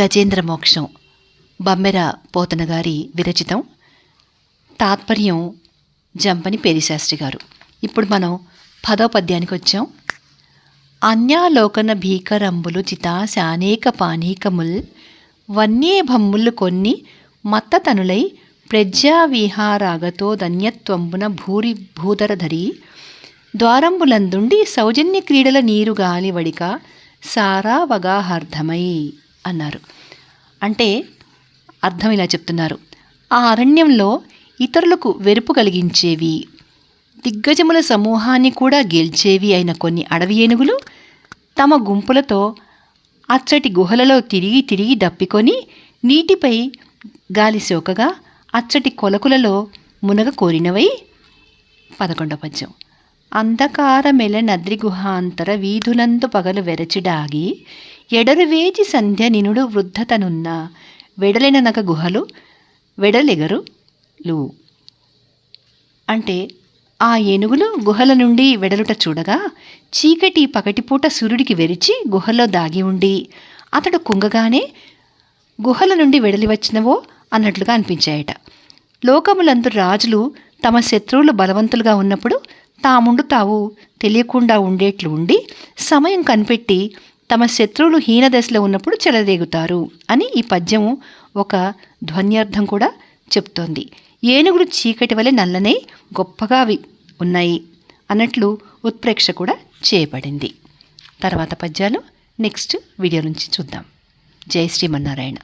గజేంద్ర మోక్షం. బమ్మెర పోతన గారి విరచితం. తాత్పర్యం జంపని పేరిశాస్త్రి గారు. ఇప్పుడు మనం పదో పద్యానికి వచ్చాం. అన్యాలోకన భీకరంబులు చితాశానేక పానీకముల్ వన్యే భమ్ములు కొన్ని మత్తతనులై ప్రజ్ఞావిహారాగతో ధన్యత్వంబున భూరి భూధరధరి ద్వారంబులందుండి సౌజన్య క్రీడల నీరు గాలి వడిక సారావగాహార్థమై అన్నారు. అంటే అర్థం ఇలా చెప్తున్నారు. ఆ అరణ్యంలో ఇతరులకు వెరుపు కలిగించేవి దిగ్గజముల సమూహాన్ని కూడా గెలిచేవి అయిన కొన్ని అడవి ఏనుగులు తమ గుంపులతో అచ్చటి గుహలలో తిరిగి తిరిగి దప్పికొని నీటిపై గాలి సోకగా అచ్చటి కొలకులలో మునగ కోరినవై. పదకొండవ పద్యం. అంధకారమెల నద్రి గుహాంతర వీధులందు పగలు వెరచిడాగి ఎడరు వేచి సంధ్య నినుడు వృద్ధతనున్న వెడలెననక గుహలు వెడలెగరులు అంటే ఆ ఏనుగులు గుహల నుండి వెడలుట చూడగా చీకటి పగటిపూట సూర్యుడికి వెరిచి గుహలో దాగి ఉండి అతడు కుంగగానే గుహల నుండి వెడలి వచ్చినవో అన్నట్లుగా అనిపించాయట లోకములందు రాజులు తమ శత్రువులు బలవంతులుగా ఉన్నప్పుడు తాముండు తావు తెలియకుండా ఉండేట్లు ఉండి సమయం కనిపెట్టి తమ శత్రువులు హీనదశలో ఉన్నప్పుడు చెలరేగుతారు అని ఈ పద్యం ఒక ధ్వన్యార్థం కూడా చెప్తోంది. ఏనుగులు చీకటి వలె నల్లనే గొప్పగా అవి ఉన్నాయి అన్నట్లు ఉత్ప్రేక్ష కూడా చేయబడింది. తర్వాత పద్యాలు నెక్స్ట్ వీడియో నుంచి చూద్దాం. జై శ్రీమన్నారాయణ